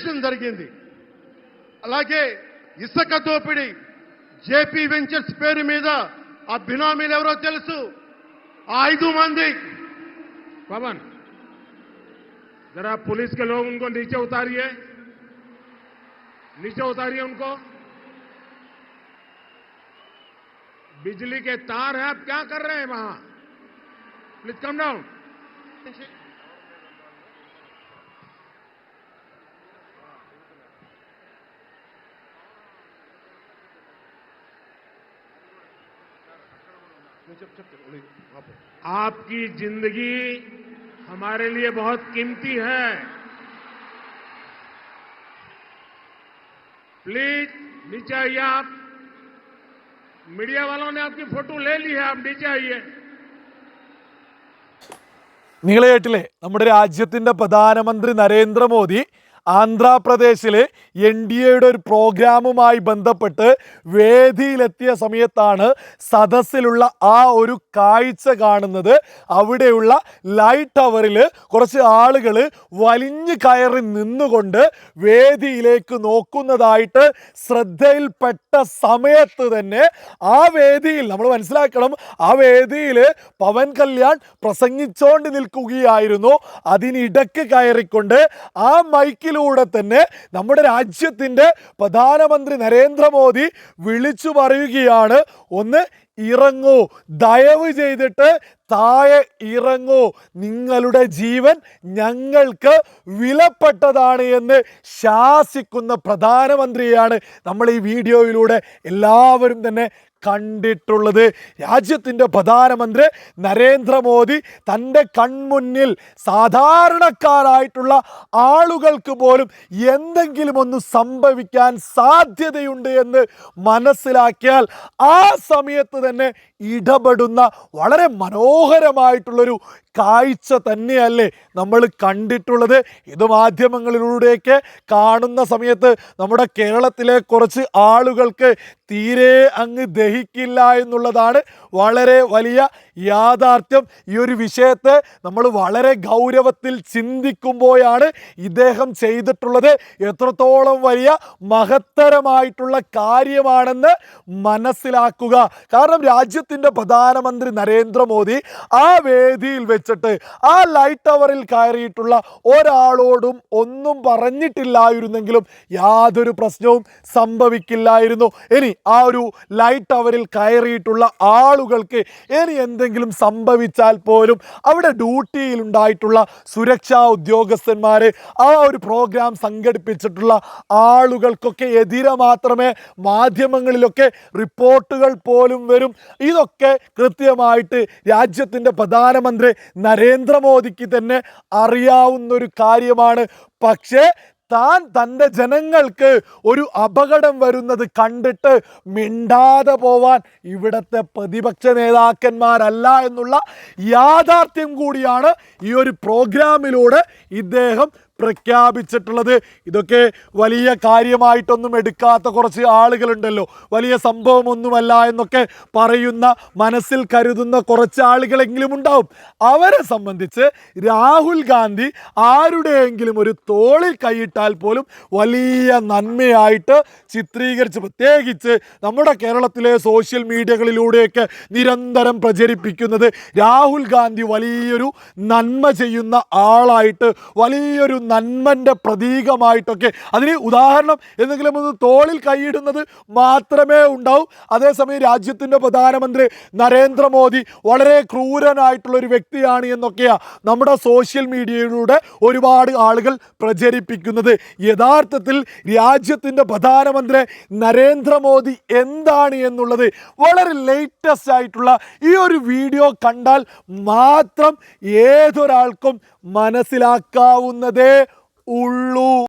Registration జరిగింది అలాగే ఇసుక దోపిడీ జేపీ వెంచర్స్ పేరు మీద ఆ బినామీలు ఎవరో తెలుసు ఆ ఐదు మంది पवन जरा पुलिस के लोग उनको नीचे उतारिए नीचे उतारिए उनको बिजली के तार हैं आप क्या कर रहे हैं वहां प्लीज कम डाउन आपकी जिंदगी हमारे लिए बहुत कीमती है प्लीज नीचे आइए आप मीडिया वालों ने आपकी फोटो ले ली है आप नीचे आइए നിങ്ങൾ കേട്ടില്ലേ നമ്മുടെ രാജ്യത്തിൻ്റെ പ്രധാനമന്ത്രി നരേന്ദ്രമോദി ആന്ധ്രാപ്രദേശിലെ എൻ ഡി എയുടെ ഒരു പ്രോഗ്രാമുമായി ബന്ധപ്പെട്ട് വേദിയിലെത്തിയ സമയത്താണ് സദസ്സിലുള്ള ആ ഒരു കാഴ്ച കാണുന്നത്. അവിടെയുള്ള ലൈറ്റ് ടവറിൽ കുറച്ച് ആളുകൾ വലിഞ്ഞു കയറി നിന്നുകൊണ്ട് വേദിയിലേക്ക് നോക്കുന്നതായിട്ട് ശ്രദ്ധയിൽപ്പെട്ട സമയത്ത് തന്നെ ആ വേദിയിൽ നമ്മൾ മനസ്സിലാക്കണം ആ വേദിയിൽ പവൻ കല്യാൺ പ്രസംഗിച്ചുകൊണ്ട് നിൽക്കുകയായിരുന്നു. അതിനിടക്ക് കയറിക്കൊണ്ട് ആ മൈക്കിലൂടെ തന്നെ നമ്മുടെ രാജ്യത്തിന്റെ പ്രധാനമന്ത്രി നരേന്ദ്രമോദി വിളിച്ചു പറയുകയാണ് ഒന്ന് ഇറങ്ങൂ ദയവ് ചെയ്തിട്ട് താഴെ ഇറങ്ങൂ. നിങ്ങളുടെ ജീവൻ ഞങ്ങൾക്ക് വിലപ്പെട്ടതാണ് എന്ന് ശാസിക്കുന്ന പ്രധാനമന്ത്രിയാണ് നമ്മൾ ഈ വീഡിയോയിലൂടെ എല്ലാവരും തന്നെ കണ്ടിട്ടുള്ളത്. രാജ്യത്തിന്റെ പ്രധാനമന്ത്രി നരേന്ദ്രമോദി തന്റെ കൺമുന്നിൽ സാധാരണക്കാരായിട്ടുള്ള ആളുകൾക്ക് പോലും എന്തെങ്കിലും ഒന്ന് സംഭവിക്കാൻ സാധ്യതയുണ്ട് എന്ന് മനസ്സിലാക്കിയാൽ ആ സമയത്ത് തന്നെ ഇടപെടുന്ന വളരെ മനോഹരമായിട്ടുള്ളൊരു കാഴ്ച തന്നെയല്ലേ നമ്മൾ കണ്ടിട്ടുള്ളത്. ഇത് മാധ്യമങ്ങളിലൂടെയൊക്കെ കാണുന്ന സമയത്ത് നമ്മുടെ കേരളത്തിലെ കുറച്ച് ആളുകൾക്ക് തീരെ അങ്ങ് ദഹിക്കില്ല എന്നുള്ളതാണ് വളരെ വലിയ യാഥാർത്ഥ്യം. ഈ ഒരു വിഷയത്തെ നമ്മൾ വളരെ ഗൗരവത്തിൽ ചിന്തിക്കുമ്പോഴാണ് ഇദ്ദേഹം ചെയ്തിട്ടുള്ളത്. എത്രത്തോളം വലിയ മഹത്തരമായിട്ടുള്ള കാര്യമാണെന്ന് മനസ്സിലാക്കുക. കാരണം രാജ്യത്തിന്റെ പ്രധാനമന്ത്രി നരേന്ദ്രമോദി ആ വേദിയിൽ വെച്ചിട്ട് ആ ലൈറ്റ് ടവറിൽ കയറിയിട്ടുള്ള ഒരാളോടും ഒന്നും പറഞ്ഞിട്ടില്ലായിരുന്നെങ്കിലും യാതൊരു പ്രശ്നവും സംഭവിക്കില്ലായിരുന്നു. ഇനി ആ ഒരു ലൈറ്റ് ടവറിൽ കയറിയിട്ടുള്ള ആളുകൾക്ക് ഇനി എന്തെങ്കിലും സംഭവിച്ചാൽ പോലും അവിടെ ഡ്യൂട്ടിയിൽ ഉണ്ടായിട്ടുള്ള സുരക്ഷാ ഉദ്യോഗസ്ഥന്മാർ ആ ഒരു പ്രോഗ്രാം സംഘടിപ്പിച്ചിട്ടുള്ള ആളുകൾക്കൊക്കെ എതിരെ മാത്രമേ മാധ്യമങ്ങളിലൊക്കെ റിപ്പോർട്ടുകൾ പോലും വരും. ഇതൊക്കെ കൃത്യമായിട്ട് രാജ്യത്തിന്റെ പ്രധാനമന്ത്രി നരേന്ദ്രമോദിക്ക് തന്നെ അറിയാവുന്നൊരു കാര്യമാണ്. പക്ഷേ താൻ തന്റെ ജനങ്ങൾക്ക് ഒരു അപകടം വരുന്നത് കണ്ടിട്ട് മിണ്ടാതെ പോവാൻ ഇവിടുത്തെ പ്രതിപക്ഷ നേതാക്കന്മാരല്ല എന്നുള്ള യാഥാർത്ഥ്യം കൂടിയാണ് ഈ ഒരു പ്രോഗ്രാമിലൂടെ ഇദ്ദേഹം പ്രഖ്യാപിച്ചിട്ടുള്ളത്. ഇതൊക്കെ വലിയ കാര്യമായിട്ടൊന്നും എടുക്കാത്ത കുറച്ച് ആളുകളുണ്ടല്ലോ. വലിയ സംഭവമൊന്നുമല്ല എന്നൊക്കെ പറയുന്ന മനസ്സിൽ കരുതുന്ന കുറച്ച് ആളുകളെങ്കിലും ഉണ്ടാവും. അവരെ സംബന്ധിച്ച് രാഹുൽ ഗാന്ധി ആരുടെയെങ്കിലും ഒരു തോളിൽ കൈയിട്ടാൽ പോലും വലിയ നന്മയായിട്ട് ചിത്രീകരിച്ച് പ്രത്യേകിച്ച് നമ്മുടെ കേരളത്തിലെ സോഷ്യൽ മീഡിയകളിലൂടെയൊക്കെ നിരന്തരം പ്രചരിപ്പിക്കുന്നത് രാഹുൽ ഗാന്ധി വലിയൊരു നന്മ ചെയ്യുന്ന ആളായിട്ട് വലിയൊരു നന്മന്റെ പ്രതീകമായിട്ടൊക്കെ. അതിന് ഉദാഹരണം എന്തെങ്കിലും ഒന്ന് തോളിൽ കൈയിടുന്നത് മാത്രമേ ഉണ്ടാവൂ. അതേസമയം രാജ്യത്തിന്റെ പ്രധാനമന്ത്രി നരേന്ദ്രമോദി വളരെ ക്രൂരനായിട്ടുള്ള ഒരു വ്യക്തിയാണ് എന്നൊക്കെയാണ് നമ്മുടെ സോഷ്യൽ മീഡിയയിലൂടെ ഒരുപാട് ആളുകൾ പ്രചരിപ്പിക്കുന്നത്. യഥാർത്ഥത്തിൽ രാജ്യത്തിന്റെ പ്രധാനമന്ത്രി നരേന്ദ്രമോദി എന്താണ് എന്നുള്ളത് വളരെ ലേറ്റസ്റ്റ് ആയിട്ടുള്ള ഈ ഒരു വീഡിയോ കണ്ടാൽ മാത്രം ഏതൊരാൾക്കും മനസ്സിലാക്കാവുന്നതേ 올로.